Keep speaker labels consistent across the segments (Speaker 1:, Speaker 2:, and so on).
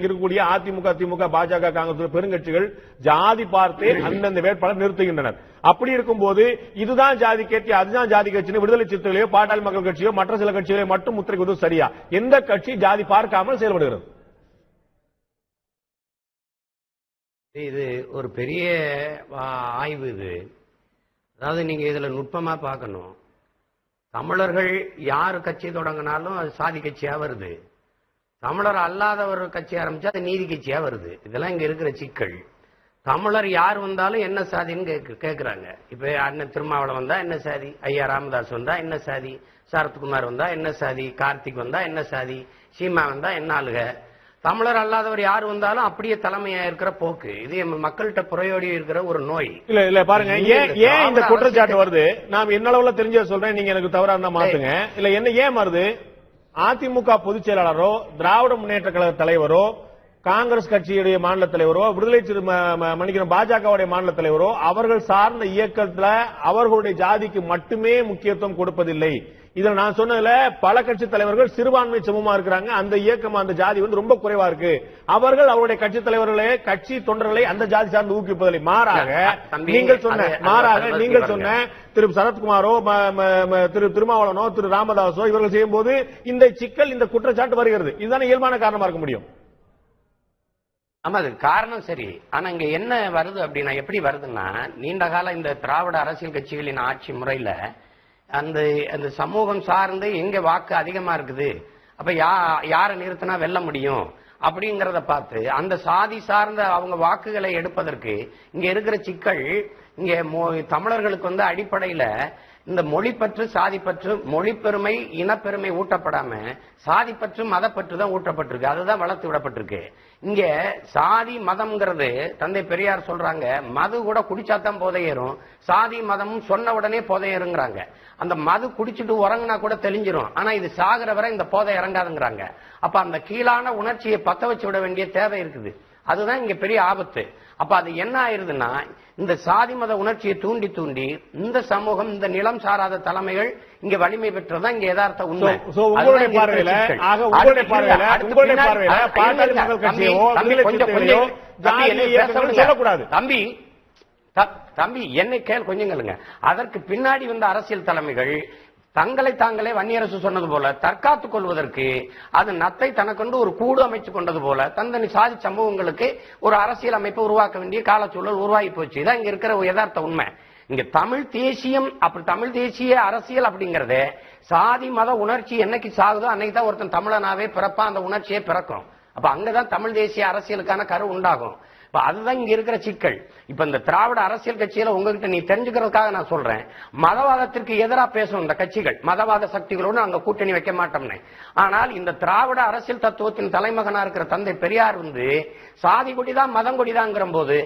Speaker 1: இருக்கக்கூடிய அதிமுக திமுக பாஜக காங்கிரஸ் பெருங்கட்சிகள் ஜாதி பார்த்தே அந்தந்த வேட்பாளர் நிறுத்துகின்றனர். அப்படி இருக்கும்போது இதுதான் ஜாதி கட்சி அதுதான் ஜாதி கட்சின்னு விடுதலை சிறுத்தைகளையோ பாட்டாளி மக்கள் கட்சியோ மற்ற சில கட்சிகளையோ மட்டும் முத்திரைக்கு சரியா? எந்த கட்சி ஜாதி பார்க்காமல் செயல்படுகிறது?
Speaker 2: இது ஒரு பெரிய ஆய்வு இது. அதாவது நீங்க இதுல நுட்பமா பார்க்கணும். தமிழர்கள் யார் கட்சி தொடங்கினாலும் அது சாதி கட்சியா வருது. தமிழர் அல்லாத ஒரு கட்சி ஆரம்பிச்சா அது நீதி கட்சியா வருது. இதெல்லாம் இங்க இருக்கிற சிக்கல். தமிழர் யார் வந்தாலும் என்ன சாதின்னு கேக்கு- கேக்குறாங்க. இப்ப அண்ணன் திருமாவளவன் வந்தா என்ன சாதி? ஐயா ராமதாஸ் வந்தா என்ன சாதி? சரத்குமார் வந்தா என்ன சாதி? கார்த்திக் வந்தா என்ன சாதி? சீமா வந்தா என்ன ஆளுக? தமிழர் அல்லாதவர் யார் வந்தாலும் அப்படியே தலைமையா இருக்கிற போக்கு. இது மக்கள்கிட்ட புறையோடி இருக்கிற ஒரு நோய்.
Speaker 1: இல்ல இல்ல பாருங்க. ஏன் ஏன் இந்த குற்றச்சாட்டு வருது? நான் என்னளவுல தெரிஞ்சத சொல்றேன். நீங்க எனக்கு தவறா மாத்துங்க. இல்ல என்ன ஏன் வருது? அதிமுக பொதுச் செயலாளரோ திராவிட முன்னேற்ற கழக தலைவரோ காங்கிரஸ் கட்சியுடைய மாநில தலைவரோ விடுதலை சிறு ம- பாஜகவுடைய மாநில தலைவரோ அவர்கள் சார்ந்த இயக்கத்தில் அவர்களுடைய ஜாதிக்கு மட்டுமே முக்கியத்துவம் கொடுப்பதில்லை. இதுல நான் சொன்னதுல பல கட்சி தலைவர்கள் சிறுபான்மை சமூகமா இருக்கிறாங்க. அந்த இயக்கம் அந்த ஜாதி வந்து ரொம்ப குறைவா இருக்கு. அவர்கள் அவருடைய கட்சி தலைவர்களே கட்சி தொண்டர்களை அந்த ஜாதி சார்ந்து ஊக்குவிப்பதில்லை. மாறாக நீங்கள் சொன்ன மாறாக நீங்கள். சொன்ன திரு சரத்குமாரோ திரு திருமாவளவனோ திரு ராமதாசோ இவர்கள் செய்யும் போது இந்த சிக்கல் இந்த குற்றச்சாட்டு வருகிறது. இதுதானே இயல்பான காரணமா இருக்க முடியும்?
Speaker 2: ஆமா அது காரணம் சரி. ஆனா இங்க என்ன வருது அப்படின்னா எப்படி வருதுன்னா நீண்ட காலம் இந்த திராவிட அரசியல் கட்சிகளின் ஆட்சி முறையில அந்த அந்த சமூகம் சார்ந்து எங்க வாக்கு அதிகமா இருக்குது? அப்ப யா யாரை நிறுத்தினா வெல்ல முடியும்? அப்படிங்கிறத பார்த்து அந்த சாதி சார்ந்த அவங்க வாக்குகளை எடுப்பதற்கு இங்க இருக்கிற சிக்கல் இங்கே மொ- தமிழர்களுக்கு வந்து அடிப்படையில இந்த மொழிப்பற்று சாதிப்பற்று மொழிப்பெருமை இனப்பெருமை ஊட்டப்படாம சாதிப்பற்று மதப்பற்று தான் ஊட்டப்பட்டிருக்கு. அதுதான் வளர்த்து விடப்பட்டிருக்கு. இங்க சாதி மதம்ங்கிறது தந்தை பெரியார் சொல்றாங்க. மது கூட குடிச்சாதான் போதையேறும். சாதி மதமும் சொன்ன உடனே போதையேறுங்கிறாங்க. அந்த மது குடிச்சிட்டு உறங்குனா கூட தெளிஞ்சிரும். ஆனா இது சாகிற வரை இந்த போதை இறங்காதுங்கிறாங்க. அப்ப அந்த கீழான உணர்ச்சியை பத்த வச்சு விட வேண்டிய தேவை இருக்குது. அதுதான் இங்க பெரிய ஆபத்து. அப்ப அது என்ன ஆயிருதுன்னா இந்த சாதி மத உணர்ச்சியை தூண்டி தூண்டி இந்த சமூகம் இந்த நிலம் சாராத தலைமைகள் இங்க வலிமை பெற்றதா இங்க யதார்த்த உண்மை
Speaker 1: உங்களுடைய பார்வையில, உங்களுடைய உங்களுடைய பாட்டாளி மக்கள் கட்சியோ,
Speaker 2: கொஞ்சம் கொஞ்சம் தம்பி.
Speaker 1: சொல்லக்கூடாது.
Speaker 2: தம்பி என்னை கேள் கொஞ்சம் கேளுங்க அதற்கு பின்னாடி வந்த அரசியல் தலைமைகள் தங்களை தாங்களே வன்னியரசு சொன்னது போல தற்காத்துக் கொள்வதற்கு அது நத்தை தனக்கொண்டு ஒரு கூடு அமைச்சு கொண்டது போல தந்தனி சாதி சம்பவங்களுக்கு ஒரு அரசியல் அமைப்பை உருவாக்க வேண்டிய காலச்சூழல் உருவாகி போச்சு. இதான் இங்க இருக்கிற ஒரு யதார்த்த உண்மை. இங்க தமிழ் தேசியம் அப்படி தமிழ் தேசிய அரசியல் அப்படிங்கறது சாதி மத உணர்ச்சி என்னைக்கு சாகுதோ அன்னைக்கு தான் ஒருத்தன் தமிழனாவே பிறப்பா அந்த உணர்ச்சியே பிறக்கும். அப்ப அங்கதான் தமிழ் தேசிய அரசியலுக்கான கரு உண்டாகும். இப்ப அதுதான் இங்க இருக்கிற சிக்கல். இப்ப இந்த திராவிட அரசியல் கட்சியில உங்ககிட்ட நீ தெரிஞ்சுக்கிறதுக்காக நான் சொல்றேன். மதவாதத்திற்கு எதிராக பேசும் இந்த கட்சிகள் மதவாத சக்திகளோடு அங்க கூட்டணி வைக்க மாட்டோம்னு. ஆனால் இந்த திராவிட அரசியல் தத்துவத்தின் தலைமகனா இருக்கிற தந்தை பெரியார் வந்து சாதி கொடிதான் மதம் கொடிதாங்கிற போது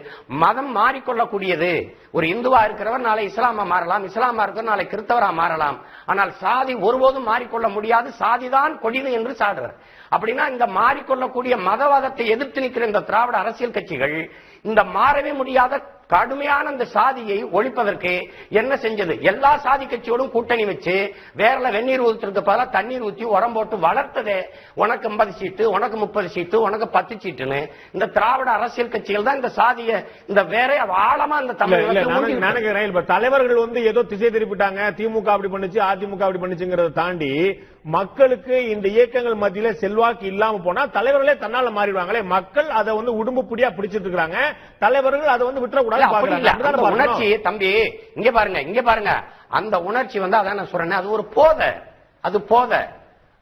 Speaker 2: மதம் மாறிக்கொள்ளக்கூடியது. ஒரு இந்துவா இருக்கிறவர் நாளை இஸ்லாமா மாறலாம் இஸ்லாமா இருக்கிற நாளை கிறிஸ்தவரா மாறலாம். ஆனால் சாதி ஒருபோதும் மாறிக்கொள்ள முடியாது சாதிதான் கொடிது என்று சாடுறார் அப்படின்னா இந்த மாறிக்கொள்ளக்கூடிய மதவாதத்தை எதிர்த்து நிற்கிற இந்த திராவிட அரசியல் கட்சிகள் இந்த மாறவே முடியாத கடுமையான இந்த சாதியை ஒழிப்பதற்கு என்ன செஞ்சது? எல்லா சாதி கட்சியோடும் கூட்டணி வச்சு வேறல வெந்நீர் ஊத்துறதுக்கு பதிலா தண்ணீர் ஊத்தி உரம் போட்டு வளர்த்ததே உனக்கு 50 சீட்டு உனக்கு முப்பது சீட்டு உனக்கு பத்து சீட்டுன்னு இந்த திராவிட அரசியல் கட்சிகள் தான் இந்த சாதிய இந்த வேற ஆழமா இந்த தமிழ்
Speaker 1: நானு- நான் நினைக்கிறேன், இப்ப தலைவர்கள் வந்து ஏதோ திசை திருப்பிட்டாங்க திமுக அப்படி பண்ணுச்சு அதிமுக அப்படி பண்ணுச்சுங்கிறத தாண்டி மக்களுக்கு இந்த இயக்கங்கள் மத்தியில செல்வாக்கு இல்லாம போனா தலைவர்களே தன்னால மாறிடுவாங்களே. மக்கள் அதை வந்து உடும்பு புடியா பிடிச்சிட்டு இருக்காங்க தலைவர்கள் அதை வந்து விட்டுறக்கூடாது.
Speaker 2: உணர்ச்சி தம்பி இங்க பாருங்க இங்க பாருங்க. அந்த உணர்ச்சி வந்து அதான் நான் சொல்றேன் அது ஒரு போதை. அது போதை.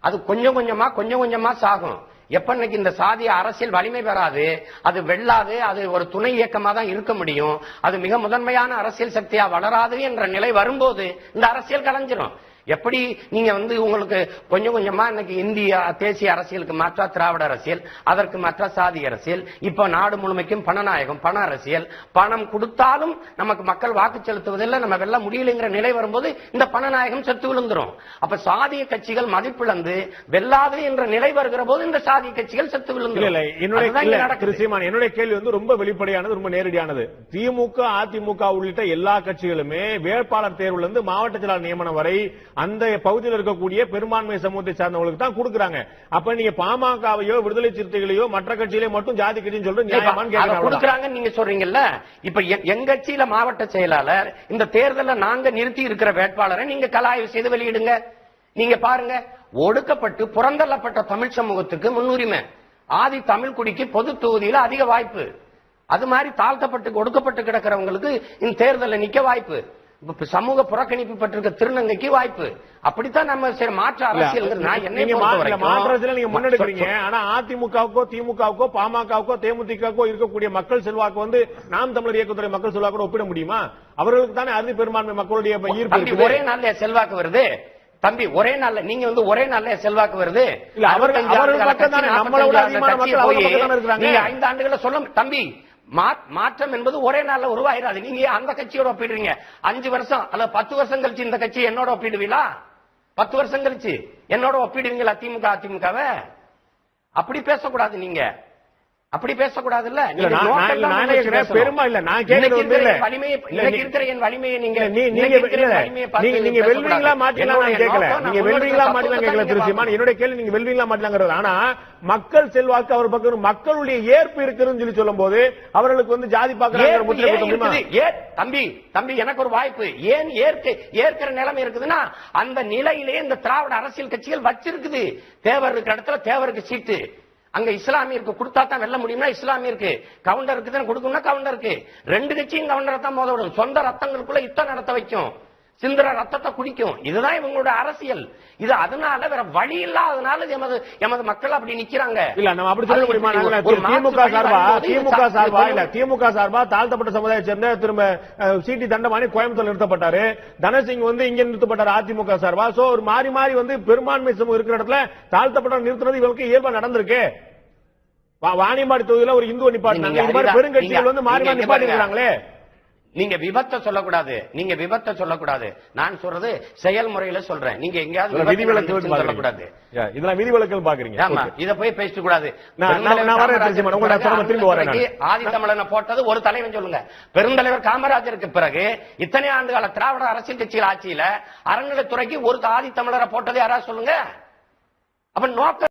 Speaker 2: அது கொஞ்சம் கொஞ்சமா கொஞ்சம் கொஞ்சமா சாகும். எப்ப இன்னைக்கு இந்த சாதிய அரசியல் வலிமை பெறாது அது வெல்லாது அது ஒரு துணை இயக்கமா தான் இருக்க முடியும் அது மிக முதன்மையான அரசியல் சக்தியா வளராது என்ற நிலை வரும்போது இந்த அரசியல் கலைஞ்சிரும். எப்படி நீங்க வந்து உங்களுக்கு கொஞ்சம் கொஞ்சமா இன்னைக்கு இந்திய தேசிய அரசியலுக்கு மாற்றா திராவிட அரசியல் அதற்கு மாற்றா சாதி அரசியல் இப்ப நாடு முழுமைக்கும் பணநாயகம் பண அரசியல் பணம் கொடுத்தாலும் நமக்கு மக்கள் வாக்கு செலுத்துவதில்லை நம்ம வெல்ல முடியலைங்கிற நிலை வரும்போது இந்த பணநாயகம் செத்து விழுந்துரும். அப்ப சாதிய கட்சிகள் மதிப்பிழந்து வெல்லாது என்ற நிலை வருகிற போது இந்த சாதிய கட்சிகள் செத்து விழுந்துரும்.
Speaker 1: என்னுடைய கேள்வி வந்து ரொம்ப வெளிப்படையானது ரொம்ப நேரடியானது. திமுக அதிமுக உள்ளிட்ட எல்லா கட்சிகளுமே வேட்பாளர் தேர்வுல இருந்து மாவட்ட செயலாளர் நியமனம் வரை அந்த பகுதியில் இருக்கக்கூடிய பெரும்பான்மை சமூகத்தை சார்ந்தவங்களுக்கு தான் கொடுக்குறாங்க. அப்ப நீங்க பாமகவையோ விடுதலை சிறுத்தைகளையோ மற்ற கட்சியிலே மட்டும் ஜாதி கட்சின்னு சொல்றது.
Speaker 2: கொடுக்கறாங்கன்னு நீங்க சொல்றீங்கல்ல? இப்ப எங்க கட்சியில மாவட்ட செயலாளர் இந்த தேர்தல்ல நாங்க நிறுத்தி இருக்கிற வேட்பாளரை நீங்க கலாய்வு செய்து வெளியிடுங்க. நீங்க பாருங்க ஒடுக்கப்பட்டு புறந்தள்ளப்பட்ட தமிழ் சமூகத்துக்கு முன்னுரிமை. ஆதி தமிழ் குடிக்கு பொது தொகுதியில அதிக வாய்ப்பு. அது மாதிரி தாழ்த்தப்பட்டு ஒடுக்கப்பட்டு கிடக்கிறவங்களுக்கு இந்த தேர்தல்ல நிக்க வாய்ப்பு. இப்ப சமூக புறக்கணிப்பு பட்டிருக்க திருநங்கைக்கு வாய்ப்பு. அப்படித்தான் நம்ம சரி மாற்று அரசியல் நான் என்னை
Speaker 1: நீங்க முன்னெடுக்கிறீங்க. ஆனா அதிமுகவுக்கோ திமுகவுக்கோ பாமகவுக்கோ தேமுதிகவுக்கோ இருக்கக்கூடிய மக்கள் செல்வாக்கு வந்து நாம் தமிழர் இயக்கத்துறை மக்கள் செல்வாக்கோட ஒப்பிட முடியுமா? அவர்களுக்கு தானே அறுதி பெரும்பான்மை மக்களுடைய ஈர்ப்பு
Speaker 2: ஒரே நாள்ல செல்வாக்கு வருது. தம்பி ஒரே நாள்ல நீங்க வந்து ஒரே நாள்ல செல்வாக்கு வருது.
Speaker 1: இல்ல, அவர்கள்-
Speaker 2: 65
Speaker 1: அவர்கள்
Speaker 2: ஆண்டுகால
Speaker 1: பக்கம் தானே,
Speaker 2: கட்சி,
Speaker 1: நம்மளை விட
Speaker 2: 45
Speaker 1: அதிகமான
Speaker 2: கட்சி
Speaker 1: மக்கள் அவங்க
Speaker 2: போய்
Speaker 1: பக்கம் தானே இருக்கிறாங்க.
Speaker 2: நீங்க ஐந்து ஆண்டுகள சொல்ல தம்பி மாற்றம் என்பது ஒரே நாள்ல உருவாயிராது. நீங்க அந்த கட்சியோட ஒப்பிடுறீங்க? அஞ்சு வருஷம் அல்ல பத்து வருஷம் கழிச்சு இந்த கட்சி என்னோட ஒப்பிடுவீங்களா பத்து வருஷம் கழிச்சு என்னோட ஒப்பிடுவீங்களா திமுக அதிமுகவை? அப்படி பேசக்கூடாது நீங்க. அப்படி பேசக்கூடாதுல்ல?
Speaker 1: கேட்கிறேன்,
Speaker 2: பேசணும்.
Speaker 1: பெருமை இல்ல, நான்
Speaker 2: இன்னைக்கு இருக்கிற. என் வலிமையை நீங்க
Speaker 1: நீங்க
Speaker 2: பேசக்கூடாது.
Speaker 1: வெல்வீங்களா மாட்டீங்களா நான் கேட்கல. நீங்க வெல்வீங்களா மாட்டீங்களா கேட்கல
Speaker 2: தத்துவத்தை
Speaker 1: திரு
Speaker 2: நீங்க
Speaker 1: சீமான் என்னுடைய கேள்வி நீங்க வெல்வீங்களா மாட்டீங்கிறது ஆனா மக்கள் செல்வாக்கு அவர் பக்கம் மக்களுடைய ஏற்பு இருக்குன்னு சொல்லி சொல்லும் போது அவர்களுக்கு வந்து ஜாதி பாக்குறாங்க
Speaker 2: தம்பி தம்பி எனக்கு ஒரு வாய்ப்பு. ஏன் ஏற்க ஏற்கிற நிலைமை இருக்குதுன்னா அந்த நிலையிலே இந்த திராவிட அரசியல் கட்சிகள் வச்சிருக்குது. தேவர் இருக்கிற இடத்துல தேவருக்கு சீட்டு. அங்க இஸ்லாமியருக்கு கொடுத்தா தான் வெல்ல முடியும்னா இஸ்லாமியருக்கு. கவுண்டருக்கு தான் கொடுக்கணும்னா கவுண்டருக்கு. ரெண்டு கட்சியும் கவுண்டரை தான் மோத விடும் சொந்த ரத்தங்களுக்குள்ள யுத்தம் நடத்த வைக்கும். சிந்துற ரத்தத்தை குடிக்கும். இதுதான் இவங்களோட அரசியல். இது அதனால வேற வழி இல்லாதனால எமது எமது மக்கள் அப்படி நிக்கிறாங்க.
Speaker 1: இல்ல நம்ம அப்படி சொல்ல முடியுமா? திமுக சார்பா? திமுக சார்பா? இல்ல திமுக சார்பா? தாழ்த்தப்பட்ட சமுதாயத்தை சேர்ந்த திரும்ப சிடி தண்டமானி கோயம்புத்தூர் நிறுத்தப்பட்டாரு. தனசிங் வந்து இங்க நிறுத்தப்பட்டாரு அதிமுக சார்பா. சோ ஒரு மாறி மாறி வந்து பெரும்பான்மை சமூகம் இருக்கிற இடத்துல தாழ்த்தப்பட்ட நிறுத்தினது இவங்களுக்கு இயல்பா நடந்திருக்கு. வா- வாணியம்பாடி தொகுதியில ஒரு இந்துவை நிப்பாட்டினாங்க இது மாதிரி பெருங்கட்சிகள் வந்து மாறி மாறி. நிப்பாட்டிருக்காங்களே
Speaker 2: நீங்க விபத்தை சொல்லக்கூடாது. நீங்க விபத்தை சொல்லக்கூடாது. நான் சொல்றது செயல்முறையில சொல்றேன். நீங்க எங்கேயாவது
Speaker 1: விதிவிலக்கு
Speaker 2: சொல்லக்கூடாது.
Speaker 1: இதெல்லாம் விதிவிலக்கல் பாக்குறீங்க.
Speaker 2: ஆமா. இத போய் பேசிட்டு கூடாது.
Speaker 1: நான்- நான் நான் வரேன் தெரிஞ்சுமா, உங்களை சொல்ல திரும்பி வரேன் நான்.
Speaker 2: ஆதி தமிழனை போட்டது ஒரு தலைவன் சொல்லுங்க. பெருந்தலைவர் காமராஜருக்கு பிறகு இத்தனை ஆண்டு கால திராவிட அரசியல் கட்சிகள் ஆட்சியில அறநிலைத்துறைக்கு ஒரு ஆதி தமிழரை போட்டது யாராவது சொல்லுங்க? அப்ப நோக்கம்